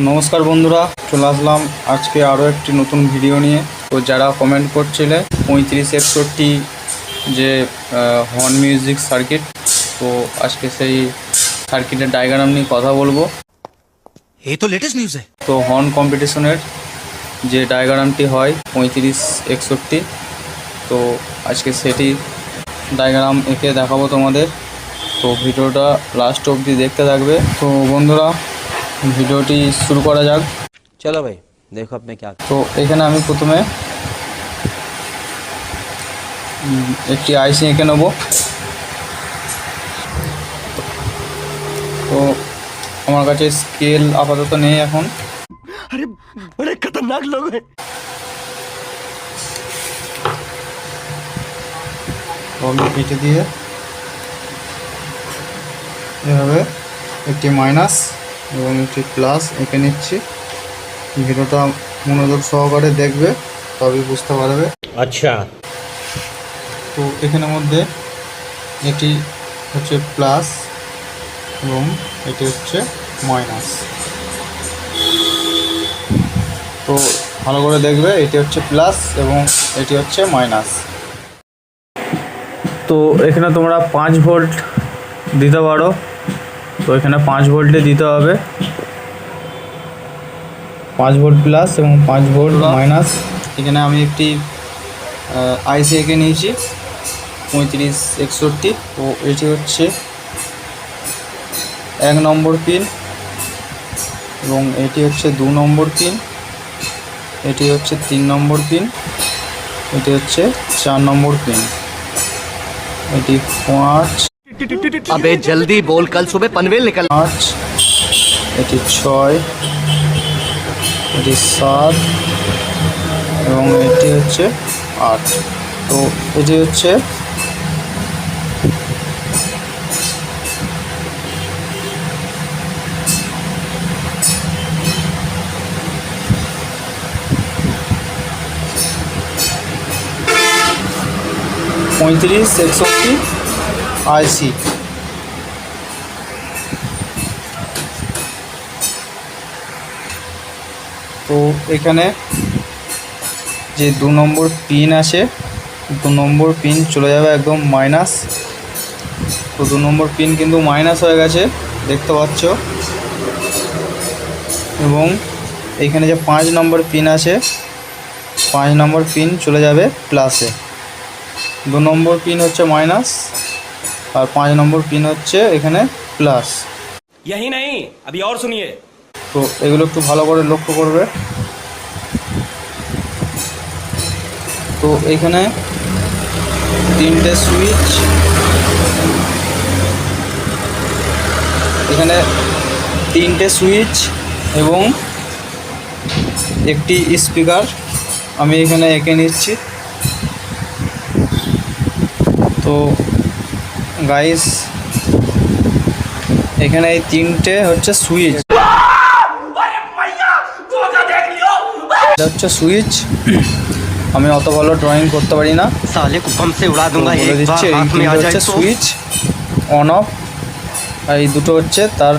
নমস্কার বন্ধুরা চলে আসলাম আজকে আরও একটি নতুন ভিডিও নিয়ে। তো যারা কমেন্ট করছিলে পঁয়ত্রিশ একষট্টি যে হর্ন মিউজিক সার্কিট তো আজকে সেই সার্কিটের ডায়গ্রাম নিয়ে কথা বলব। এই তো লেটেস্ট নিউজ তো হর্ন কম্পিটিশনের যে ডায়গ্রামটি হয় পঁয়ত্রিশ একষট্টি তো আজকে সেটি ডায়গ্রাম এঁকে দেখাবো তোমাদের। তো ভিডিওটা লাস্ট অবধি দেখতে থাকবে। তো বন্ধুরা ভিডিওটি শুরু করা যাক চলো ভাই দেখো আপনি কি তো এখানে আমি প্রথমে একটি আইসি এঁকে নেব তো আমার কাছে স্কেল আপাতত নেই এখন আরে বড় খতরনাক লোক আমি পিঠে দিয়ে এভাবে একটি মাইনাস এবং একটি প্লাস এঁকে নিচ্ছি। ভিডিওটা মনোযোগ সহকারে দেখবে তবে বুঝতে পারবে। আচ্ছা। তো এখানের মধ্যে এটি হচ্ছে প্লাস এবং এটি হচ্ছে মাইনাস। তো ভালো করে দেখবে এটি হচ্ছে প্লাস এবং এটি হচ্ছে মাইনাস। তো এখানে তোমরা পাঁচ ভোল্ট দিতে পারো। তো এখানে পাঁচ ভোল্টে দিতে হবে। পাঁচ ভোল্ট প্লাস এবং পাঁচ ভোল্ট মাইনাস এখানে আমি একটি আইসি এঁকে নিয়েছি পঁয়ত্রিশ একষট্টি। তো এটি হচ্ছে এক নম্বর পিন এবং এটি হচ্ছে দু নম্বর পিন এটি হচ্ছে তিন নম্বর পিন এটি হচ্ছে চার নম্বর পিন এটি পাঁচ আবে জলদি বল কাল সুবে পনভেল নিকল পাঁচ এটি ছয় এটি সাত এবং এটি হচ্ছে আট তো এটি হচ্ছে পঁয়ত্রিশ একষট্টি আইসি তো এখানে যে দু নম্বর পিন আছে দু নম্বর পিন চলে যাবে একদম মাইনাস তো দু নম্বর পিন কিন্তু মাইনাস হয়ে গেছে, দেখতে পাচ্ছ। এবং এখানে যে পাঁচ নম্বর পিন আছে পাঁচ নম্বর পিন চলে যাবে প্লাসে দু নম্বর পিন হচ্ছে মাইনাস আর পাঁচ নম্বর পিন হচ্ছে এখানে প্লাস यही नहीं अभी और सुनिए তো এগুলো একটু ভালো করে লক্ষ্য করবে তো এখানে তিনটে সুইচ এখানে তিনটে সুইচ এবং একটি স্পিকার আমি এখানে এঁকে নিচ্ছি তো গাইস এখানে এই তিনটে হচ্ছে সুইচ এটা হচ্ছে সুইচ আমি অত ভালো ড্রয়িং করতে পারি না। এই হচ্ছে সুইচ অন অফ আর এই দুটো হচ্ছে তার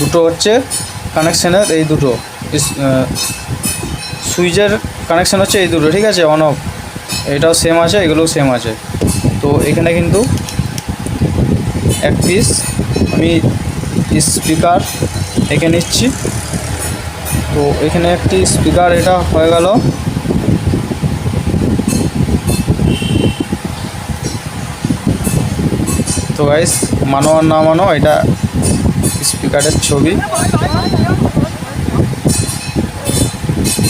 দুটো হচ্ছে কানেকশানের এই দুটো। সুইচের কানেকশান হচ্ছে এই দুটো ঠিক আছে অন অফ এটাও সেম আছে এগুলোও সেম আছে। তো এখানে কিন্তু এক পিস আমি স্পিকার এঁকে নিচ্ছি। তো এখানে একটি স্পিকার এটা হয়ে গেল। তো গাইস মানো আর না মানো, এটা স্পিকারের ছবি।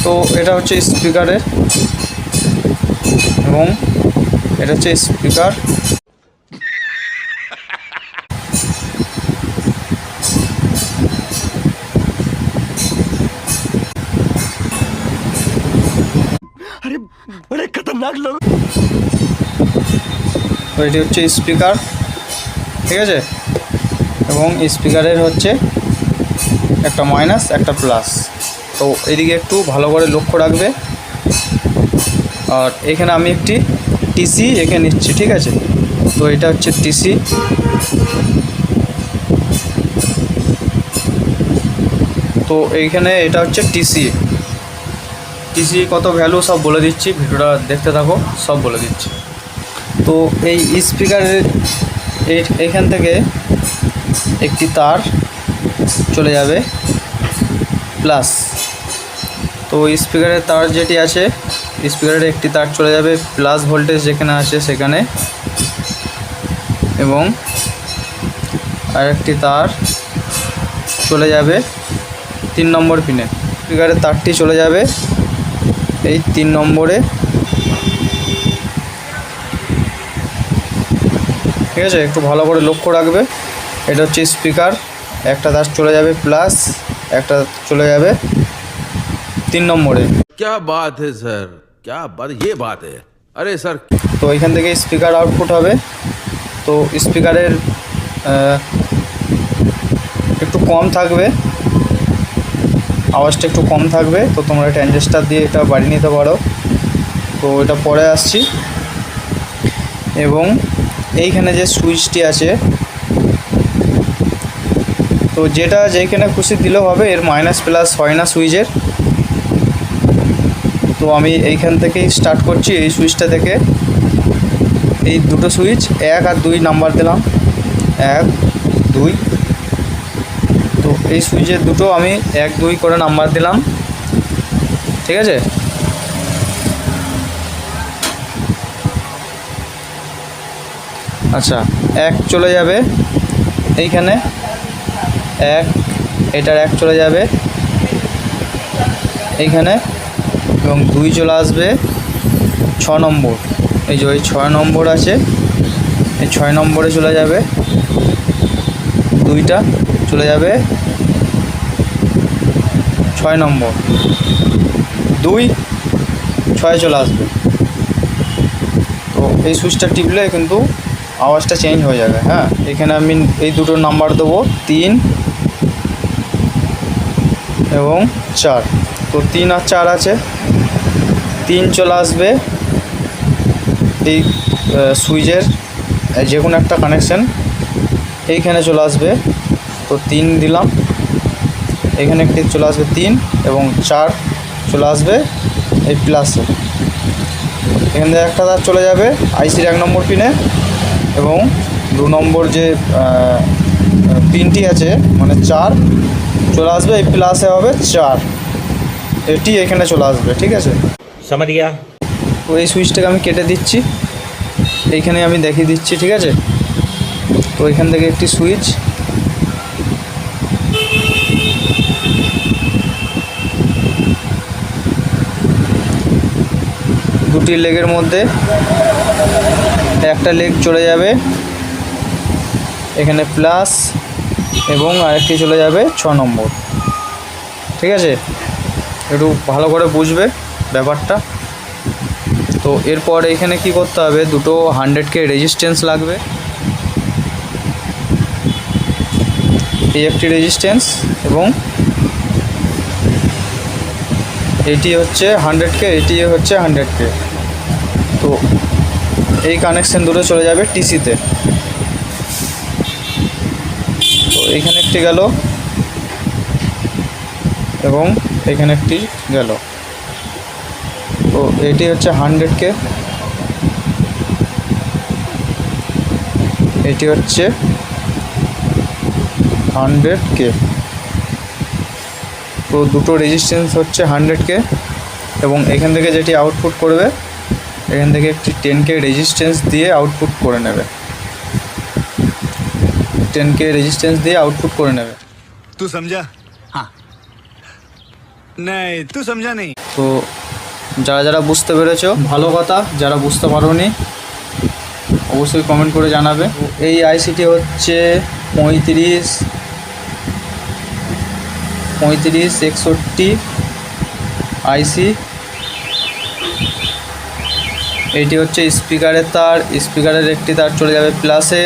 তো এটা হচ্ছে স্পিকারের এবং এটা হচ্ছে স্পিকার अरे লাগল এটি হচ্ছে স্পিকার, ঠিক আছে? এবং স্পিকারের হচ্ছে একটা মাইনাস, একটা প্লাস। তো এদিকে একটু ভালো করে লক্ষ্য রাখবে। আর এখানে আমি একটি টিসি এখানে নিচ্ছি, ঠিক আছে? তো এটা হচ্ছে টিসি। তো এইখানে এটা হচ্ছে টিসি। টিসি কত ভ্যালু সব বলে দিচ্ছি, ভিডিওটা দেখতে থাকো, সব বলে দিচ্ছি। তো এই স্পিকারের এই এইখান থেকে একটি তার চলে যাবে প্লাস তো স্পিকারের তার যেটি আছে স্পিকারের একটি তার চলে যাবে প্লাস ভোল্টেজ যেখানে আছে সেখানে। এবং আরেকটি তার চলে যাবে, তিন নম্বর পিনে স্পিকারের তারটি চলে যাবে এই তিন নম্বরে ঠিক আছে একটু ভালো করে লক্ষ্য রাখবে এটা হচ্ছে স্পিকার একটা তার চলে যাবে প্লাস একটা চলে যাবে তিন নম্বরে क्या बात है सर क्या बात ये बात है अरे सर তো এখান থেকে স্পিকার আউটপুট হবে তো স্পিকারের একটু কম থাকবে আওয়াজটা একটু কম থাকবে, তো তোমরা ট্রানজিস্টার দিয়ে এটা বাড়িয়ে নিতে পারো। তো এটা পরে আসছি। এবং এইখানে যে সুইচটি আছে, তো যেটা যেখানে খুশি দিলেও হবে, এর মাইনাস প্লাস হয় না সুইচের। তো আমি এইখান থেকেই স্টার্ট করছি, এই সুইচটা থেকে। এই দুটো সুইচ, এক আর দুই নাম্বার দিলাম। এক, দুই তো এই সুইচের দুটো আমি এক, দুই করে নাম্বার দিলাম। ঠিক আছে? আচ্ছা এক চলে যাবে এইখানে। এক, এটার এক চলে যাবে এইখানে এবং দুই চলে আসবে ছ নম্বর। এই যে ওই ছয় নম্বর আছে, এই ছয় নম্বরে চলে যাবে। দুইটা চলে যাবে ছয় নম্বর। দুই, ছয় চলে আসবে। তো এই সুইচটা টিপলে কিন্তু আওয়াজটা চেঞ্জ হয়ে যাবে হ্যাঁ? এখানে আমি এই দুটো নাম্বার দেবো, তিন এবং চার। তো তিন আর চার আছে। তিন চলে আসবে এই সুইচের যে কোনো একটা কানেকশান এইখানে চলে আসবে। তো তিন দিলাম। এখানে একটি চলে আসবে তিন এবং চার চলে আসবে এই প্লাসে এখান থেকে একটা তার চলে যাবে আইসির এক নম্বর পিনে এবং দু নম্বর যে পিনটি আছে মানে চার চলে আসবে এই প্লাসে হবে চার। এটি এখানে চলে আসবে ঠিক আছে? সামারিয়া। তো এই সুইচটাকে আমি কেটে দিচ্ছি। এইখানে আমি দেখিয়ে দিচ্ছি ঠিক আছে? তো এখান থেকে একটি সুইচ দুটি লেগের মধ্যে একটা লেগ চলে যাবে, এখানে প্লাস এবং আরেকটি চলে যাবে ছ নম্বর। ঠিক আছে? একটু ভালো করে বুঝবে ব্যাপারটা। তো এরপর এখানে কি করতে হবে? দুটো হান্ড্রেড কে রেজিস্ট্যান্স লাগবে। এই একটি রেজিস্ট্যান্স এবং এটি হচ্ছে হান্ড্রেড কে, এটি হচ্ছে হান্ড্রেড কে। তো এই কানেকশন দুটো চলে যাবে টিসিতে তো। এখানে একটি গেল এবং এখানে একটি গেল। তো এটি হচ্ছে হান্ড্রেড কে এটি হচ্ছে হান্ড্রেড কে তো দুটো রেজিস্ট্যান্স হচ্ছে হান্ড্রেড কে এবং এখান থেকে যেটি আউটপুট করবে এখান থেকে একটি টেন কে রেজিস্ট্যান্স দিয়ে আউটপুট করে নেবে। টেন কে রেজিস্ট্যান্স দিয়ে আউটপুট করে নেবে। তুই সমঝা হ্যাঁ নাই তুই সমঝা নেই তো যারা যারা বুঝতে পেরেছ ভালো কথা। যারা বুঝতে পারোনি অবশ্যই কমেন্ট করে জানাবে। এই আইসিটি হচ্ছে পঁয়ত্রিশ পঁয়ত্রিশ একষট্টি আইসি এইটি হচ্ছে স্পিকারের তার, স্পিকারের একটি তার চলে যাবে প্লাসে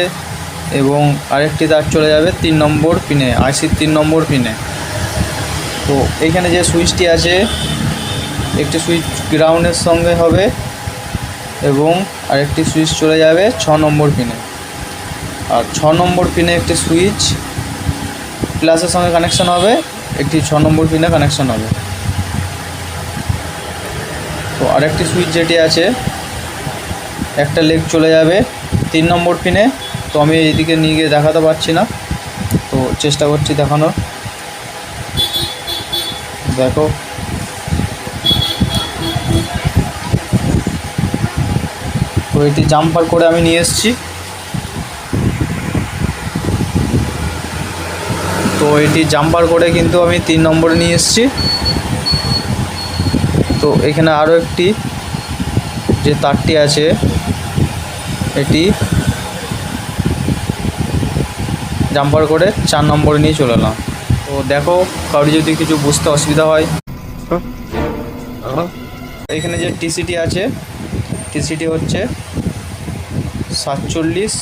এবং আরেকটি তার চলে যাবে তিন নম্বর পিনে আইসির তিন নম্বর পিনে তো এখানে যে সুইচটি আছে, একটি সুইচ গ্রাউন্ডের সঙ্গে হবে এবং আরেকটি সুইচ চলে যাবে ছ নম্বর পিনে আর ছ নম্বর পিনে একটি সুইচ প্লাসের সঙ্গে কানেকশন হবে, একটি ছ নম্বর পিনে কানেকশন হবে। তো আরেকটি সুইচ যেটি আছে একটা লেগ চলে যাবে তিন নম্বর পিনে। তো আমি এইদিকে নিয়ে গিয়ে দেখাতে পারছি না। তো চেষ্টা করছি দেখানোর। দেখো। তো এটি জাম্পার করে আমি নিয়ে এসেছি। তো এটি জাম্পার করে কিন্তু আমি তিন নম্বরে নিয়ে এসেছি। তো এখানে আরও একটি যে তারটি আছে এটি জাম্পার করে চার নম্বরে নিয়ে চলে এলাম। তো দেখো কারোর যদি কিছু বুঝতে অসুবিধা হয়। এখানে যে টিসিটি আছে টিসিটি হচ্ছে সাতচল্লিশ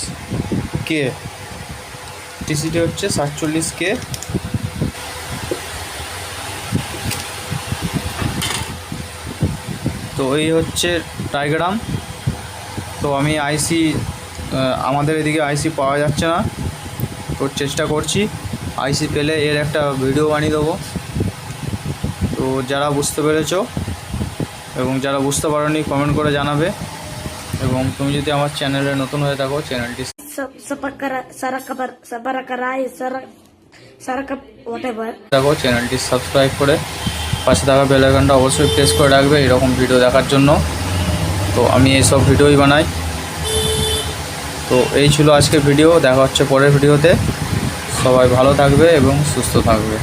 কে টিসিটি হচ্ছে সাতচল্লিশ কে তো এই হচ্ছে ডায়গ্রাম তো আমি আইসি আমাদের এদিকে আইসি পাওয়া যাচ্ছে না। তো চেষ্টা করছি। আইসি পেলে এর একটা ভিডিও বানিয়ে দেবো। তো যারা বুঝতে পেরেছ এবং যারা বুঝতে পারোনি কমেন্ট করে জানাবে। এবং তুমি যদি আমার চ্যানেলে নতুন হয়ে থাকো চ্যানেলটি. থাকো চ্যানেলটি সাবস্ক্রাইব করে পাশে থাকা বেল আইকনটা অবশ্যই প্রেস করে রাখবে এরকম ভিডিও দেখার জন্য। তো আমি এইসব ভিডিওই বানাই। তো এই ছিল আজকের ভিডিও, দেখা হচ্ছে পরের ভিডিওতে। সবাই ভালো থাকবে এবং সুস্থ থাকবে।